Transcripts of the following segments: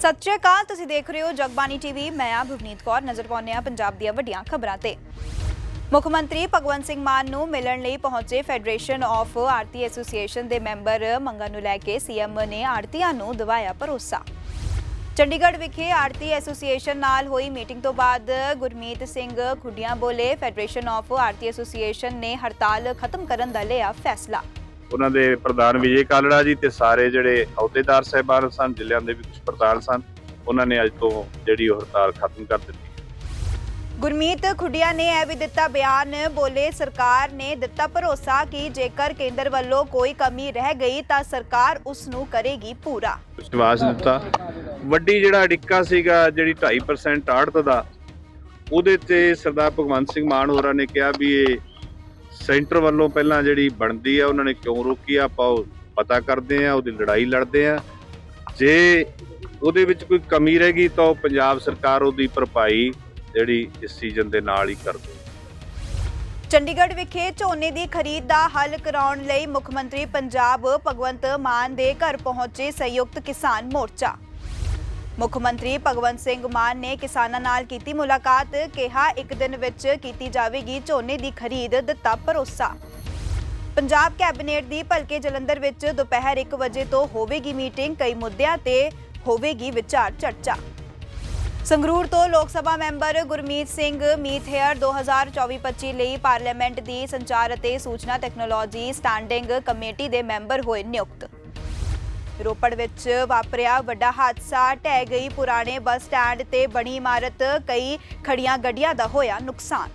ਸਤਿ ਸ਼੍ਰੀ ਅਕਾਲ, ਤੁਸੀਂ ਦੇਖ ਰਹੇ ਹੋ ਜਗਬਾਨੀ ਟੀਵੀ। ਮੈਂ ਆ ਭਵਨੀਤ ਕੌਰ, ਨਜ਼ਰ ਪਾਉਂਦੇ ਆ ਪੰਜਾਬ ਦੀਆਂ ਵੱਡੀਆਂ ਖਬਰਾਂ ਤੇ। ਮੁੱਖ ਮੰਤਰੀ ਭਗਵੰਤ ਸਿੰਘ ਮਾਨ ਨੂੰ ਮਿਲਣ ਲਈ ਪਹੁੰਚੇ ਫੈਡਰੇਸ਼ਨ ਆਫ ਆਰਤੀ ਐਸੋਸੀਏਸ਼ਨ ਦੇ ਮੈਂਬਰ ਮੰਗਾਂ ਨੂੰ ਲੈ ਕੇ ਸੀਐਮ ਨੇ ਆੜਤੀਆਂ ਨੂੰ ਦਿਵਾਇਆ ਭਰੋਸਾ। ਚੰਡੀਗੜ੍ਹ ਵਿਖੇ ਆਰਤੀ ਐਸੋਸੀਏਸ਼ਨ ਨਾਲ ਹੋਈ ਮੀਟਿੰਗ ਤੋਂ ਬਾਅਦ ਗੁਰਮੀਤ ਸਿੰਘ ਖੁੱਡੀਆਂ ਬੋਲੇ ਫੈਡਰੇਸ਼ਨ ਆਫ ਆਰਤੀ ਐਸੋਸੀਏਸ਼ਨ ਨੇ ਹੜਤਾਲ ਖਤਮ ਕਰਨ ਦਾ ਲਿਆ ਫੈਸਲਾ। ਉਹਨਾਂ ਦੇ ਪ੍ਰਧਾਨ ਵਿਜੇ ਕਾਲੜਾ ਜੀ ਤੇ ਸਾਰੇ ਜਿਹੜੇ ਅਹੁਦੇਦਾਰ ਸਹਿਬਾਨ ਸਨ ਜ਼ਿਲ੍ਹਿਆਂ ਦੇ ਵੀ ਕੁਝ ਪ੍ਰਧਾਨ ਸਨ ਉਹਨਾਂ ਨੇ ਅੱਜ ਤੋਂ ਜਿਹੜੀ ਉਹ ਹੜਤਾਲ ਖਤਮ ਕਰ ਦਿੱਤੀ। ਗੁਰਮੀਤ ਖੁੱਡੀਆਂ ਨੇ ਇਹ ਵੀ ਦਿੱਤਾ ਬਿਆਨ ਬੋਲੇ ਸਰਕਾਰ ਨੇ ਦਿੱਤਾ ਭਰੋਸਾ ਕਿ ਜੇਕਰ ਕੇਂਦਰ ਵੱਲੋਂ ਕੋਈ ਕਮੀ ਰਹਿ ਗਈ ਤਾਂ ਸਰਕਾਰ ਉਸ ਨੂੰ ਕਰੇਗੀ ਪੂਰਾ। ਵਿਸ਼ਵਾਸ ਦਿੱਤਾ। ਵੱਡੀ ਜਿਹੜਾ ਅੜਿੱਕਾ ਸੀਗਾ ਜਿਹੜੀ 2.5% ਆੜਤ ਦਾ ਉਹਦੇ ਤੇ ਸਰਦਾਰ ਭਗਵੰਤ ਸਿੰਘ ਮਾਨ ਹੋਰਾਂ ਨੇ ਕਿਹਾ ਵੀ ਇਹ ਸੈਂਟਰ ਵੱਲੋਂ ਪਹਿਲਾਂ ਜਿਹੜੀ ਬਣਦੀ ਆ, ਉਹਨਾਂ ਨੇ ਕਿਉਂ ਰੋਕੀ ਆ? ਆਪਾਂ ਉਹ ਪਤਾ ਕਰਦੇ ਆ, ਉਹਦੀ ਲੜਾਈ ਲੜਦੇ ਆ। ਜੇ ਉਹਦੇ ਵਿੱਚ ਕੋਈ ਕਮੀ ਰਹਿ ਗਈ, ਤਾਂ ਪੰਜਾਬ ਸਰਕਾਰ ਉਹਦੀ ਭਰਪਾਈ ਜਿਹੜੀ ਇਸ ਸੀਜ਼ਨ ਦੇ ਨਾਲ ਹੀ ਕਰਦੀ ਚੰਡੀਗੜ੍ਹ ਵਿਖੇ ਝੋਨੇ ਦੀ ਖਰੀਦ ਦਾ ਹੱਲ ਕਰਾਉਣ ਲਈ ਮੁੱਖ ਮੰਤਰੀ ਪੰਜਾਬ ਭਗਵੰਤ ਮਾਨ ਦੇ ਘਰ ਪਹੁੰਚੇ ਸੰਯੁਕਤ ਕਿਸਾਨ ਮੋਰਚਾ। ਮੁੱਖ ਮੰਤਰੀ ਭਗਵੰਤ ਸਿੰਘ ਮਾਨ ਨੇ ਕਿਸਾਨਾਂ ਨਾਲ ਕੀਤੀ ਮੁਲਾਕਾਤ, ਕਿਹਾ ਇੱਕ ਦਿਨ ਵਿੱਚ ਕੀਤੀ ਜਾਵੇਗੀ ਝੋਨੇ ਦੀ ਖਰੀਦ, ਦਿੱਤਾ ਭਰੋਸਾ। ਪੰਜਾਬ ਕੈਬਨਿਟ ਦੀ ਭਲਕੇ ਜਲੰਧਰ ਵਿੱਚ ਦੁਪਹਿਰ 1 ਵਜੇ ਤੋਂ ਹੋਵੇਗੀ ਮੀਟਿੰਗ, ਕਈ ਮੁੱਦਿਆਂ ਤੇ ਹੋਵੇਗੀ ਵਿਚਾਰ ਚਰਚਾ। ਸੰਗਰੂਰ ਤੋਂ ਲੋਕ ਸਭਾ ਮੈਂਬਰ ਗੁਰਮੀਤ ਸਿੰਘ ਮੀਤ ਹੇਅਰ 2024-25 ਲਈ ਪਾਰਲੀਮੈਂਟ ਦੀ ਸੰਚਾਰ ਅਤੇ ਸੂਚਨਾ ਟੈਕਨੋਲੋਜੀ ਸਟੈਂਡਿੰਗ ਕਮੇਟੀ ਦੇ ਮੈਂਬਰ ਹੋਏ ਨਿਯੁਕਤ। ਰੋਪੜ ਵਿੱਚ ਵਾਪਰਿਆ ਵੱਡਾ ਹਾਦਸਾ, ਢਹਿ ਗਈ ਪੁਰਾਣੇ ਬੱਸ ਸਟੈਂਡ ਤੇ ਬਣੀ ਇਮਾਰਤ, ਕਈ ਖੜੀਆਂ ਗੱਡੀਆਂ ਦਾ ਹੋਇਆ ਨੁਕਸਾਨ।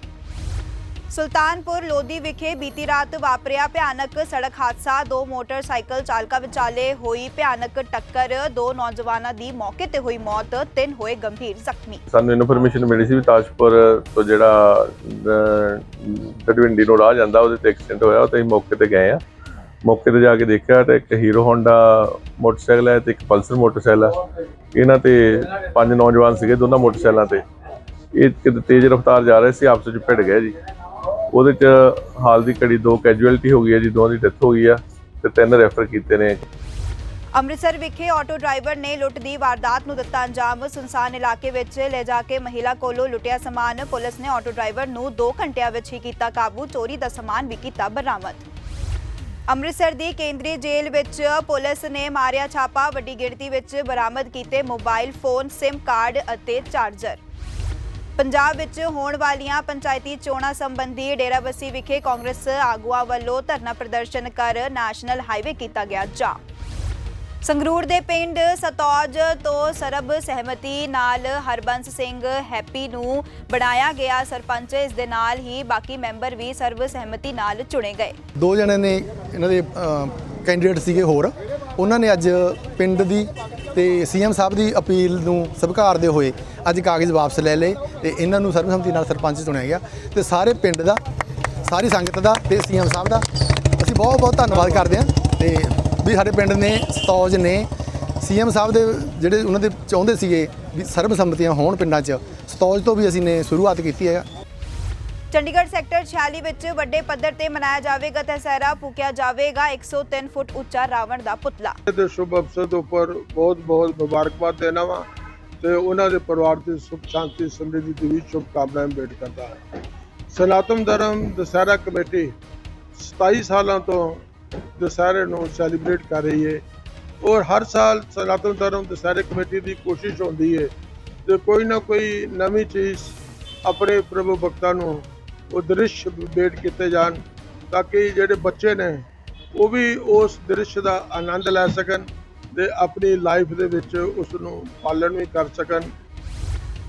ਸੁਲਤਾਨਪੁਰ ਲੋਧੀ ਵਿਖੇ ਬੀਤੀ ਰਾਤ ਵਾਪਰਿਆ ਭਿਆਨਕ ਸੜਕ ਹਾਦਸਾ। ਦੋ ਮੋਟਰਸਾਈਕਲ ਚਾਲਕਾਂ ਵਿਚਾਲੇ ਹੋਈ ਭਿਆਨਕ ਟੱਕਰ, ਦੋ ਨੌਜਵਾਨਾਂ ਦੀ ਮੌਕੇ ਤੇ ਹੋਈ ਮੌਤ, ਤਿੰਨ ਹੋਏ ਗੰਭੀਰ ਜ਼ਖਮੀ। ਸਾਨੂੰ ਇਨਫੋਰਮੇਸ਼ਨ ਮਿਲੀ ਸੀ ਵੀ ਤਾਜਪੁਰ ਤੋਂ ਜਿਹੜਾ ਡਡਵਿੰਡੀ ਨੂੰ ਰਾਹ ਜਾਂਦਾ, ਉਹਦੇ ਤੇ ਐਕਸੀਡੈਂਟ ਹੋਇਆ ਤੇ ਅਸੀਂ ਮੌਕੇ ਤੇ ਗਏ ਆ ਮੌਕੇ ਤੇ ਜਾ ਕੇ ਦੇਖਿਆ ਤੇ ਇੱਕ ਹੀਰੋ ਹੋਂਡਾ ਮੋਟਰਸਾਈਕਲ ਹੈ ਤੇ ਇੱਕ ਪਲਸਰ ਮੋਟਰਸਾਈਕਲ ਹੈ। ਇਹਨਾਂ ਤੇ ਪੰਜ ਨੌਜਵਾਨ ਸੀਗੇ ਦੋਨਾਂ ਮੋਟਰਸਾਈਕਲਾਂ ਤੇ। ਇਹ ਕਿਤੇ ਤੇਜ਼ ਰਫ਼ਤਾਰ ਜਾ ਰਹੇ ਸੀ, ਆਪਸ ਵਿੱਚ ਭਿੜ ਗਏ ਜੀ। ਉਹਦੇ ਚ ਹਾਲ ਦੀ ਘੜੀ ਦੋ ਕੈਜੂਅਲਟੀ ਹੋ ਗਈ ਹੈ ਜੀ, ਦੋਵਾਂ ਦੀ ਡੈਥ ਹੋ ਗਈ ਆ ਤੇ ਤਿੰਨ ਰੈਫਰ ਕੀਤੇ ਨੇ। ਅੰਮ੍ਰਿਤਸਰ ਵਿਖੇ ਆਟੋ ਡਰਾਈਵਰ ਨੇ ਲੁੱਟ ਦੀ ਵਾਰਦਾਤ ਨੂੰ ਦਿੱਤਾ ਅੰਜਾਮ। ਸੁਨਸਾਨ ਇਲਾਕੇ ਵਿੱਚ ਲੈ ਜਾ ਕੇ ਮਹਿਲਾ ਕੋਲੋਂ ਲੁੱਟਿਆ ਸਮਾਨ। ਪੁਲਿਸ ਨੇ ਆਟੋ ਡਰਾਈਵਰ ਨੂੰ 2 ਘੰਟਿਆਂ ਵਿੱਚ ਹੀ ਕੀਤਾ ਕਾਬੂ। ਚੋਰੀ ਦਾ ਸਮਾਨ ਵੀ ਕੀਤਾ ਬਰਾਮਦ। ਅੰਮ੍ਰਿਤਸਰ ਦੀ ਕੇਂਦਰੀ ਜੇਲ੍ਹ ਵਿੱਚ ਪੁਲਿਸ ਨੇ ਮਾਰਿਆ ਛਾਪਾ। ਵੱਡੀ ਗਿਣਤੀ ਵਿੱਚ ਬਰਾਮਦ ਕੀਤੇ ਮੋਬਾਈਲ ਫੋਨ SIM ਕਾਰਡ ਅਤੇ ਚਾਰਜਰ। ਪੰਜਾਬ ਵਿੱਚ ਹੋਣ ਵਾਲੀਆਂ ਪੰਚਾਇਤੀ ਚੋਣਾਂ ਸੰਬੰਧੀ ਡੇਰਾਬੱਸੀ ਵਿਖੇ ਕਾਂਗਰਸ ਆਗੂਆਂ ਵੱਲੋਂ ਧਰਨਾ ਪ੍ਰਦਰਸ਼ਨ ਕਰ ਨੈਸ਼ਨਲ ਹਾਈਵੇ ਕੀਤਾ ਗਿਆ ਜਾਮ। ਸੰਗਰੂਰ ਦੇ ਪਿੰਡ ਸਤੌਜ ਤੋਂ ਸਰਬ ਸਹਿਮਤੀ ਨਾਲ ਹਰਬੰਸ ਸਿੰਘ ਹੈਪੀ ਨੂੰ ਬਣਾਇਆ ਗਿਆ ਸਰਪੰਚ। ਇਸ ਦੇ ਨਾਲ ਹੀ ਬਾਕੀ ਮੈਂਬਰ ਵੀ ਸਰਬ ਸਹਿਮਤੀ ਨਾਲ ਚੁਣੇ ਗਏ। ਦੋ ਜਣੇ ਨੇ ਇਹਨਾਂ ਦੇ ਕੈਂਡੀਡੇਟ ਸੀਗੇ ਹੋਰ। ਉਹਨਾਂ ਨੇ ਅੱਜ ਪਿੰਡ ਦੀ ਤੇ ਸੀਐਮ ਸਾਹਿਬ ਦੀ ਅਪੀਲ ਨੂੰ ਸਵੀਕਾਰਦੇ ਹੋਏ ਅੱਜ ਕਾਗਜ਼ ਵਾਪਸ ਲੈ ਲਏ ਤੇ ਇਹਨਾਂ ਨੂੰ ਸਰਬਸੰਮਤੀ ਨਾਲ ਸਰਪੰਚ ਚੁਣਿਆ ਗਿਆ। ਤੇ ਸਾਰੇ ਪਿੰਡ ਦਾ, ਸਾਰੀ ਸੰਗਤ ਦਾ ਤੇ ਸੀਐਮ ਸਾਹਿਬ ਦਾ ਅਸੀਂ ਬਹੁਤ ਬਹੁਤ ਧੰਨਵਾਦ ਕਰਦੇ ਹਾਂ ਤੇ ਵੀ ਸਾਡੇ ਪਿੰਡ ਨੇ ਸਤੌਜ ਨੇ ਸੀਐਮ ਸਾਹਿਬ ਦੇ ਜਿਹੜੇ ਉਹਨਾਂ ਦੇ ਚਾਹੁੰਦੇ ਸੀਗੇ ਵੀ ਸਰਬਸੰਮਤੀਆਂ ਹੋਣ ਪਿੰਡਾਂ 'ਚ ਸਤੌਜ ਤੋਂ ਵੀ ਅਸੀਂ ਨੇ ਸ਼ੁਰੂਆਤ ਕੀਤੀ ਹੈ। ਚੰਡੀਗੜ੍ਹ ਸੈਕਟਰ 46 ਵਿੱਚ ਵੱਡੇ ਪੱਧਰ ਤੇ ਮਨਾਇਆ ਜਾਵੇਗਾ ਦਸਹਿਰਾ ਫੂਕਿਆ ਜਾਵੇਗਾ 103 ਫੁੱਟ ਉੱਚਾ ਰਾਵਣ ਦਾ ਪੁਤਲਾ। ਦੇ ਸ਼ੁਭ ਅਵਸਰ ਦੇ ਉੱਪਰ ਬਹੁਤ ਬਹੁਤ ਮੁਬਾਰਕਬਾਦ ਦੇਣਾ ਵਾ ਤੇ ਉਹਨਾਂ ਦੇ ਪਰਿਵਾਰ ਦੀ ਸੁਖ ਸ਼ਾਂਤੀ ਸਮਰਿੱਧੀ ਦੀ ਵੀ ਸ਼ੁਭ ਕਾਮਨਾਵਾਂ ਭੇਟ ਕਰਦਾ ਹੈ। ਸਨਾਤਨ ਧਰਮ ਦਸਹਿਰਾ ਕਮੇਟੀ 27 ਸਾਲਾਂ ਤੋਂ ਦੁਸਹਿਰੇ ਨੂੰ ਸੈਲੀਬ੍ਰੇਟ ਕਰ ਰਹੀ ਹੈ। ਔਰ ਹਰ ਸਾਲ ਸਨਾਤਨ ਧਰਮ ਦੁਸਹਿਰੇ ਕਮੇਟੀ ਦੀ ਕੋਸ਼ਿਸ਼ ਹੁੰਦੀ ਹੈ ਤੇ ਕੋਈ ਨਾ ਕੋਈ ਨਵੀਂ ਚੀਜ਼ ਆਪਣੇ ਪ੍ਰਭੂ ਭਗਤਾਂ ਨੂੰ ਉਹ ਦ੍ਰਿਸ਼ ਭੇਟ ਕੀਤੇ ਜਾਣ ਤਾਂ ਕਿ ਜਿਹੜੇ ਬੱਚੇ ਨੇ ਉਹ ਵੀ ਉਸ ਦ੍ਰਿਸ਼ ਦਾ ਆਨੰਦ ਲੈ ਸਕਣ ਤੇ ਆਪਣੀ ਲਾਈਫ ਦੇ ਵਿੱਚ ਉਸ ਨੂੰ ਪਾਲਣ ਵੀ ਕਰ ਸਕਣ।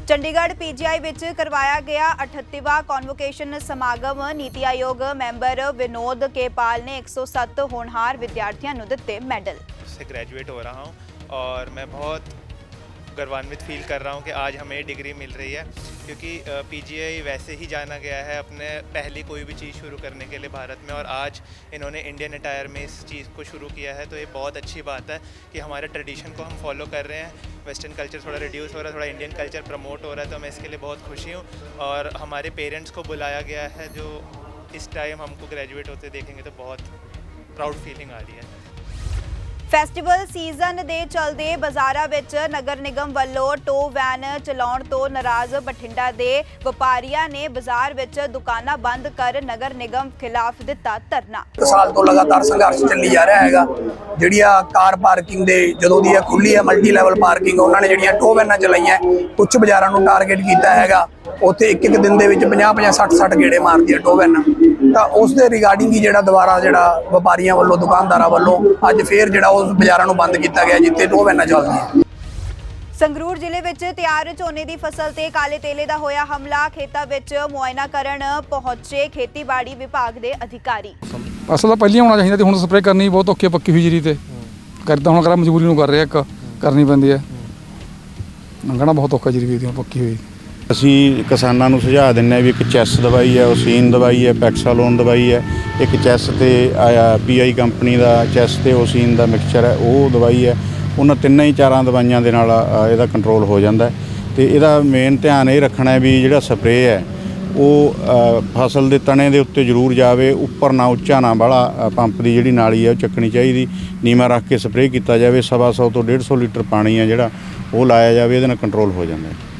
ਚੰਡੀਗੜ੍ਹ ਪੀਜੀਆਈ ਵਿੱਚ ਕਰਵਾਇਆ ਗਿਆ 38ਵਾਂ ਕਨਵੋਕੇਸ਼ਨ ਸਮਾਗਮ ਨੀਤੀ ਆਯੋਗ ਮੈਂਬਰ ਵਿਨੋਦ ਕੇਪਾਲ ਨੇ 107 ਹੋਣਹਾਰ ਵਿਦਿਆਰਥੀਆਂ ਨੂੰ ਦਿੱਤੇ ਮੈਡਲ से ग्रेजुएट हो रहा हूँ और मैं बहुत गर्वान्वित फील कर रहा हूँ कि आज हमें डिग्री मिल रही है। क्योंकि पीजीआई वैसे ही जाना गया है अपने पहली कोई भी चीज़ शुरू करने के लिए भारत में और आज इन्होंने इंडियन अटायर में इस चीज़ को शुरू किया है तो ये बहुत अच्छी बात है कि हमारे ट्रेडिशन को हम फॉलो कर रहे हैं। वेस्टर्न कल्चर थोड़ा रिड्यूस हो रहा है, थोड़ा इंडियन कल्चर प्रमोट हो रहा है तो मैं इसके लिए बहुत खुशी हूँ। और हमारे पेरेंट्स को बुलाया गया है, जो इस टाइम हमको ग्रेजुएट होते देखेंगे तो बहुत प्राउड फीलिंग आ रही है। ਫੈਸਟੀਵਲ ਸੀਜ਼ਨ ਦੇ ਚਲਦੇ ਬਾਜ਼ਾਰਾਂ ਵਿੱਚ ਨਗਰ ਨਿਗਮ ਵੱਲੋਂ ਟੋ ਵੈਨ ਚਲਾਉਣ ਤੋਂ ਨਾਰਾਜ਼ ਬਠਿੰਡਾ ਦੇ ਵਪਾਰੀਆਂ ਨੇ ਬਾਜ਼ਾਰ ਵਿੱਚ ਦੁਕਾਨਾਂ ਬੰਦ ਕਰ ਨਗਰ ਨਿਗਮ ਖਿਲਾਫ ਦਿੱਤਾ ਧਰਨਾ। ਸਾਲ ਤੋਂ ਲਗਾਤਾਰ ਸੰਘਰਸ਼ ਚੱਲੀ ਜਾ ਰਿਹਾ ਹੈਗਾ। ਜਿਹੜੀਆਂ ਕਾਰ ਪਾਰਕਿੰਗ ਦੇ ਜਦੋਂ ਦੀ ਇਹ ਖੁੱਲੀ ਹੈ ਮਲਟੀ ਲੈਵਲ ਪਾਰਕਿੰਗ, ਉਹਨਾਂ ਨੇ ਜਿਹੜੀਆਂ ਟੋ ਵੈਨਾਂ ਚਲਾਈਆਂ ਕੁਝ ਬਾਜ਼ਾਰਾਂ ਨੂੰ ਟਾਰਗੇਟ ਕੀਤਾ ਹੈਗਾ। ਉੱਥੇ ਇੱਕ ਇੱਕ ਦਿਨ ਦੇ ਵਿੱਚ 50 50 60 60 ਗੇੜੇ ਮਾਰਦੀਆਂ ਟੋ ਵੈਨਾਂ ਤਾਂ ਉਸ ਦੇ ਰਿਗਾਰਡਿੰਗ ਹੀ ਜਿਹੜਾ ਦੁਬਾਰਾ ਜਿਹੜਾ ਵਪਾਰੀਆਂ ਵੱਲੋਂ ਦੁਕਾਨਦਾਰਾਂ ਵੱਲੋਂ ਅੱਜ ਫੇਰ ਜਿਹੜਾ ਉਸ ਬਾਜ਼ਾਰਾਂ ਨੂੰ ਬੰਦ ਕੀਤਾ ਗਿਆ ਜਿੱਥੇ ਟੋ ਵੈਨਾਂ ਚੱਲਦੀਆਂ। ਸੰਗਰੂਰ ਜ਼ਿਲ੍ਹੇ ਵਿੱਚ ਤਿਆਰ ਝੋਨੇ ਦੀ ਫਸਲ ਤੇ ਕਾਲੇ ਤੇਲੇ ਦਾ ਹੋਇਆ ਹਮਲਾ। ਖੇਤਾਂ ਵਿੱਚ ਮੁਆਇਨਾ ਕਰਨ ਪਹੁੰਚੇ ਖੇਤੀਬਾੜੀ ਵਿਭਾਗ ਦੇ ਅਧਿਕਾਰੀ। ਅਸਲ ਤਾਂ ਪਹਿਲਾਂ ਹੋਣਾ ਚਾਹੀਦਾ ਤੇ ਹੁਣ ਸਪਰੇਅ ਕਰਨੀ ਬਹੁਤ ਔਖੀ ਹੈ ਪੱਕੀ ਹੋਈ ਜੀਰੀ ਤੇ। ਕਰਦਾ ਹੁਣ ਕਰਾ ਮਜਬੂਰੀ ਨੂੰ ਕਰ ਰਿਹਾ ਇੱਕ ਕਰਨੀ ਪੈਂਦੀ ਹੈ ਲੰਘਣਾ ਬਹੁਤ ਔਖਾ ਜੀਰੀ ਦੀ ਹੁਣ ਪੱਕੀ ਹੋਈ। ਅਸੀਂ ਕਿਸਾਨਾਂ ਨੂੰ ਸੁਝਾਅ ਦਿੰਨੇ ਆ ਵੀ ਇੱਕ ਚੈਸ ਦਵਾਈ ਹੈ ਓਸੀਨ ਦਵਾਈ ਹੈ, ਪੈਕਸਾਲੋਨ ਦਵਾਈ ਹੈ। ਇੱਕ ਚੈਸ ਤੇ ਆਇਆ, ਪੀਆਈ ਕੰਪਨੀ ਦਾ ਚੈਸ ਤੇ ਓਸੀਨ ਦਾ ਮਿਕਸਚਰ ਹੈ, ਉਹ ਦਵਾਈ ਹੈ। ਉਹਨਾਂ ਤਿੰਨਾਂ ਹੀ ਚਾਰਾਂ ਦਵਾਈਆਂ ਦੇ ਨਾਲ ਇਹਦਾ ਕੰਟਰੋਲ ਹੋ ਜਾਂਦਾ ਹੈ। ਤੇ ਇਹਦਾ ਮੇਨ ਧਿਆਨ ਇਹ ਰੱਖਣਾ ਹੈ ਵੀ ਜਿਹੜਾ ਸਪਰੇਅ ਹੈ, ਉਹ ਫਸਲ ਦੇ ਤਣੇ ਦੇ ਉੱਤੇ ਜ਼ਰੂਰ ਜਾਵੇ, ਉੱਪਰ ਨਾ, ਉੱਚਾ ਨਾ ਵਾਲਾ ਪੰਪ ਦੀ ਜਿਹੜੀ ਨਾਲੀ ਹੈ, ਉਹ ਚੱਕਣੀ ਚਾਹੀਦੀ। ਨੀਮਾ ਰੱਖ ਕੇ ਸਪਰੇਅ ਕੀਤਾ ਜਾਵੇ, ਸਵਾ ਸੌ ਤੋਂ 150 ਲੀਟਰ ਪਾਣੀ ਹੈ ਜਿਹੜਾ, ਉਹ ਲਾਇਆ ਜਾਵੇ, ਇਹਦੇ ਨਾਲ ਕੰਟਰੋਲ ਹੋ ਜਾਂਦਾ ਹੈ।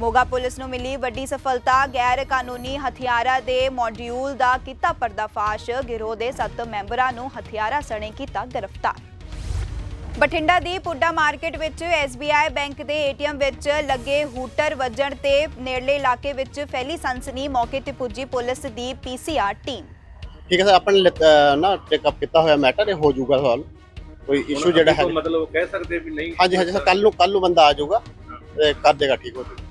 ਮੋਗਾ ਪੁਲਿਸ ਨੂੰ ਮਿਲੀ ਵੱਡੀ ਸਫਲਤਾ ਗੈਰ ਕਾਨੂੰਨੀ ਹਥਿਆਰਾਂ ਦੇ ਮੋਡਿਊਲ ਦਾ ਕੀਤਾ ਪਰਦਾਫਾਸ਼। ਗਿਰੋਹ ਦੇ 7 ਮੈਂਬਰਾਂ ਨੂੰ ਹਥਿਆਰਾਂ ਸਣੇ ਕੀਤਾ ਗ੍ਰਿਫਤਾਰ। ਬਠਿੰਡਾ ਦੀ ਪੁੱਡਾ ਮਾਰਕੀਟ ਵਿੱਚ SBI ਬੈਂਕ ਦੇ ATM ਵਿੱਚ ਲੱਗੇ ਹੂਟਰ ਵੱਜਣ ਤੇ ਨੇੜਲੇ ਇਲਾਕੇ ਵਿੱਚ ਫੈਲੀ ਸਨਸਨੀ ਮੌਕੇ ਤੇ ਪੁੱਜੀ ਪੁਲਿਸ ਦੀ PCR ਟੀਮ। ਠੀਕ ਹੈ ਸਰ ਆਪਾਂ ਨੇ ਲਿਤ- ਅਹ ਨਾ ਟੇਕਅਪ ਕੀਤਾ ਹੋਇਆ ਮੈਟਰ ਇਹ ਹੋ ਜਾਊਗਾ ਸਵਾਲ। ਕੋਈ ਇਸ਼ੂ ਜਿਹੜਾ ਹੈ ਮਤਲਬ ਕਹਿ ਸਕਦੇ ਵੀ ਨਹੀਂ। ਹਾਂਜੀ ਹਾਂਜੀ ਸਰ ਕੱਲ ਨੂੰ ਕੱਲ ਨੂੰ ਬੰਦਾ ਆ ਜਾਊਗਾ ਤੇ ਕਰ ਦੇਗਾ ਠੀਕ ਹੋ ਜਾਊਗਾ।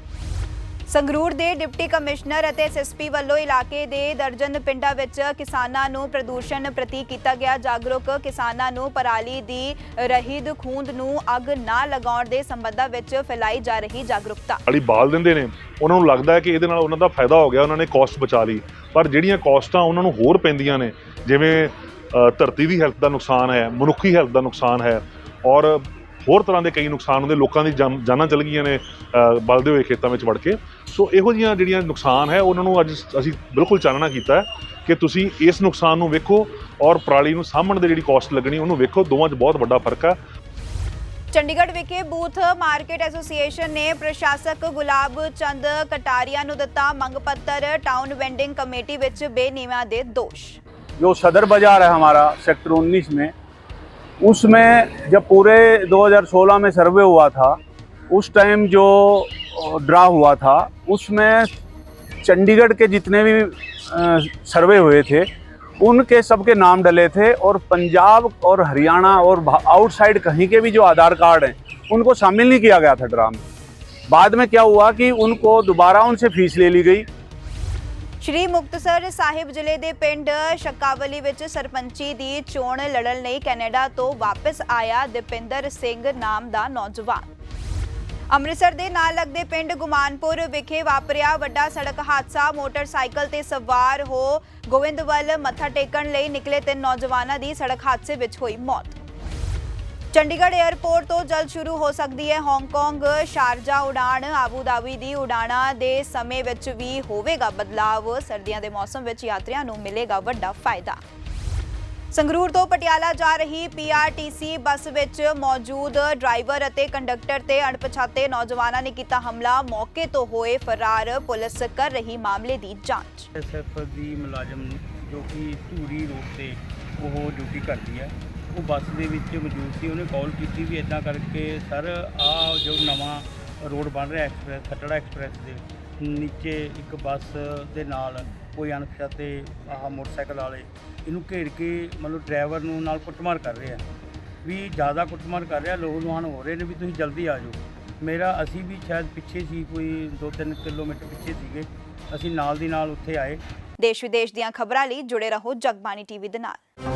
ਸੰਗਰੂਰ ਦੇ ਡਿਪਟੀ ਕਮਿਸ਼ਨਰ ਅਤੇ ਐਸਐਸਪੀ ਵੱਲੋਂ ਇਲਾਕੇ ਦੇ ਦਰਜਨ ਪਿੰਡਾਂ ਵਿੱਚ ਕਿਸਾਨਾਂ ਨੂੰ ਪ੍ਰਦੂਸ਼ਣ ਪ੍ਰਤੀ ਕੀਤਾ ਗਿਆ ਜਾਗਰੂਕ। ਕਿਸਾਨਾਂ ਨੂੰ ਪਰਾਲੀ ਦੀ ਰਹਿੰਦ ਖੂੰਦ ਨੂੰ ਅੱਗ ਨਾ ਲਗਾਉਣ ਦੇ ਸੰਬੰਧਾਂ ਵਿੱਚ ਫੈਲਾਈ ਜਾ ਰਹੀ ਜਾਗਰੂਕਤਾ। ਵਾਲੀ ਬਾਲ ਦਿੰਦੇ ਨੇ। ਉਹਨਾਂ ਨੂੰ ਲੱਗਦਾ ਹੈ ਕਿ ਇਹਦੇ ਨਾਲ ਉਹਨਾਂ ਦਾ ਫਾਇਦਾ ਹੋ ਗਿਆ, ਉਹਨਾਂ ਨੇ ਕੋਸਟ ਬਚਾ ਲਈ। ਪਰ ਜਿਹੜੀਆਂ ਕੋਸਟਾਂ ਉਹਨਾਂ ਨੂੰ ਹੋਰ ਪੈਂਦੀਆਂ ਨੇ। ਜਿਵੇਂ ਧਰਤੀ ਦੀ ਹੈਲਥ ਦਾ ਨੁਕਸਾਨ ਹੈ, ਮਨੁੱਖੀ ਹੈਲਥ ਦਾ ਨੁਕਸਾਨ ਹੈ। ਔਰ ਹੋਰ ਤਰ੍ਹਾਂ ਦੇ ਕਈ ਨੁਕਸਾਨ ਹੁੰਦੇ ਲੋਕਾਂ ਦੀ ਜਾਨ- ਜਾਨਾਂ ਚਲ ਗਈਆਂ ਨੇ ਅ, ਬਲਦੇ ਹੋਏ ਖੇਤਾਂ ਵਿੱਚ ਵੜ ਕੇ ਸੋ ਇਹੋ ਜਿਹੀਆਂ ਜਿਹੜੀਆਂ ਨੁਕਸਾਨ ਹੈ ਉਹਨਾਂ ਨੂੰ ਅੱਜ ਅਸੀਂ ਬਿਲਕੁਲ ਚਾਨਣਾ ਕੀਤਾ ਹੈ ਕਿ ਤੁਸੀਂ ਇਸ ਨੁਕਸਾਨ ਨੂੰ ਵੇਖੋ ਔਰ ਪਰਾਲੀ ਨੂੰ ਸਾਂਭਣ ਦੀ ਜਿਹੜੀ ਕਾਸਟ ਲੱਗਣੀ ਉਹਨੂੰ ਵੇਖੋ ਦੋਵਾਂ 'ਚ ਬਹੁਤ ਵੱਡਾ ਫਰਕ ਹੈ ਚੰਡੀਗੜ੍ਹ ਵਿਖੇ ਬੂਥ ਮਾਰਕੀਟ ਐਸੋਸੀਏਸ਼ਨ ਨੇ ਪ੍ਰਸ਼ਾਸਕ ਗੁਲਾਬ ਚੰਦ ਕਟਾਰੀਆ ਨੂੰ ਦਿੱਤਾ ਮੰਗ ਪੱਤਰ ਟਾਊਨ ਵੈਂਡਿੰਗ ਕਮੇਟੀ ਵਿੱਚ ਬੇਨੀਮੀਆਂ ਦੇ ਦੋਸ਼ जो सदर बाजार है हमारा सेक्टर 19 में उसमें जब पूरे 2016 में सर्वे हुआ था, उस टाइम जो ड्रा हुआ था, उसमें चंडीगढ़ के जितने भी सर्वे हुए थे, उनके सबके नाम डले थे और पंजाब और हरियाणा और आउटसाइड कहीं के भी जो आधार कार्ड हैं, उनको शामिल नहीं किया गया था ड्रा में। बाद में क्या हुआ कि उनको दोबारा उनसे फ़ीस ले ली गई ਸ਼੍ਰੀ ਮੁਕਤਸਰ ਸਾਹਿਬ ਜ਼ਿਲ੍ਹੇ ਦੇ ਪਿੰਡ ਸ਼ਕਾਵਲੀ ਵਿੱਚ ਸਰਪੰਚੀ ਦੀ ਚੋਣ ਲੜਨ ਲਈ ਕੈਨੇਡਾ ਤੋਂ ਵਾਪਸ ਆਇਆ ਦੀਪਿੰਦਰ ਸਿੰਘ ਨਾਮ ਦਾ ਨੌਜਵਾਨ। ਅੰਮ੍ਰਿਤਸਰ ਦੇ ਨਾਲ ਲੱਗਦੇ ਪਿੰਡ ਗੁਮਾਨਪੁਰ ਵਿਖੇ ਵਾਪਰਿਆ ਵੱਡਾ ਸੜਕ ਹਾਦਸਾ। ਮੋਟਰਸਾਈਕਲ ਤੇ ਸਵਾਰ ਹੋ ਗੋਇੰਦਵਲ ਮੱਥਾ ਟੇਕਣ ਲਈ ਨਿਕਲੇ ਤਿੰਨ ਨੌਜਵਾਨਾਂ ਦੀ ਸੜਕ ਹਾਦਸੇ ਵਿੱਚ ਹੋਈ ਮੌਤ। ਚੰਡੀਗੜ੍ਹ 에ਅਰਪੋਰਟ ਤੋਂ ਜਲਦ ਸ਼ੁਰੂ ਹੋ ਸਕਦੀ ਹੈ ਹਾਂਗਕਾਂਗ ਸ਼ਾਰਜਾ ਉਡਾਣ। ਆਬੂ ਧਾਬੀ ਦੀ ਉਡਾਣਾਂ ਦੇ ਸਮੇਂ ਵਿੱਚ ਵੀ ਹੋਵੇਗਾ ਬਦਲਾਵ। ਸਰਦੀਆਂ ਦੇ ਮੌਸਮ ਵਿੱਚ ਯਾਤਰੀਆਂ ਨੂੰ ਮਿਲੇਗਾ ਵੱਡਾ ਫਾਇਦਾ। ਸੰਗਰੂਰ ਤੋਂ ਪਟਿਆਲਾ ਜਾ ਰਹੀ ਪੀਆਰਟੀਸੀ ਬੱਸ ਵਿੱਚ ਮੌਜੂਦ ਡਰਾਈਵਰ ਅਤੇ ਕੰਡਕਟਰ ਤੇ ਅਣਪਛਾਤੇ ਨੌਜਵਾਨਾਂ ਨੇ ਕੀਤਾ ਹਮਲਾ। ਮੌਕੇ ਤੋਂ ਹੋਏ ਫਰਾਰ ਪੁਲਿਸ ਕਰ ਰਹੀ ਮਾਮਲੇ ਦੀ ਜਾਂਚ। ਐਸਐਫ ਦੀ ਮੁਲਾਜ਼ਮ ਜੋ ਕਿ ਧੂਰੀ ਰੋਡ ਤੇ ਉਹ ਡਿਊਟੀ ਕਰਦੀ ਹੈ। ਉਹ ਬੱਸ ਦੇ ਵਿੱਚ ਮੌਜੂਦ ਸੀ, ਉਹਨੇ ਕਾਲ ਕੀਤੀ ਵੀ ਇਦਾਂ ਕਰਕੇ, ਸਰ ਆ ਜੋ ਨਵਾਂ ਰੋਡ ਬਣ ਰਿਹਾ ਐਕਸਪ੍ਰੈਸ, ਖਟੜਾ ਐਕਸਪ੍ਰੈਸ ਦੇ ਨੀਚੇ ਇੱਕ ਬੱਸ ਦੇ ਨਾਲ ਕੋਈ ਅਣਪਛਾਤੇ ਆਹ ਮੋਟਰਸਾਈਕਲ ਵਾਲੇ, ਇਹਨੂੰ ਘੇਰ ਕੇ ਮਤਲਬ ਡਰਾਈਵਰ ਨੂੰ ਨਾਲ ਕੁੱਟਮਾਰ ਕਰ ਰਹੇ ਆ। ਵੀ ਜ਼ਿਆਦਾ ਕੁੱਟਮਾਰ ਕਰ ਰਿਹਾ, ਲੋਕ ਲੁਹਾਨ ਹੋ ਰਹੇ ਨੇ ਵੀ ਤੁਸੀਂ ਜਲਦੀ ਆ ਜਾਓ। ਮੇਰਾ, ਅਸੀਂ ਵੀ ਸ਼ਾਇਦ ਪਿੱਛੇ ਸੀ, ਕੋਈ 2-3 ਕਿਲੋਮੀਟਰ ਪਿੱਛੇ ਸੀਗੇ, ਅਸੀਂ ਨਾਲ ਦੀ ਨਾਲ ਉੱਥੇ ਆਏ। ਦੇਸ਼ ਵਿਦੇਸ਼ ਦੀਆਂ ਖਬਰਾਂ ਲਈ ਜੁੜੇ ਰਹੋ ਜਗਬਾਣੀ ਟੀਵੀ ਦੇ ਨਾਲ।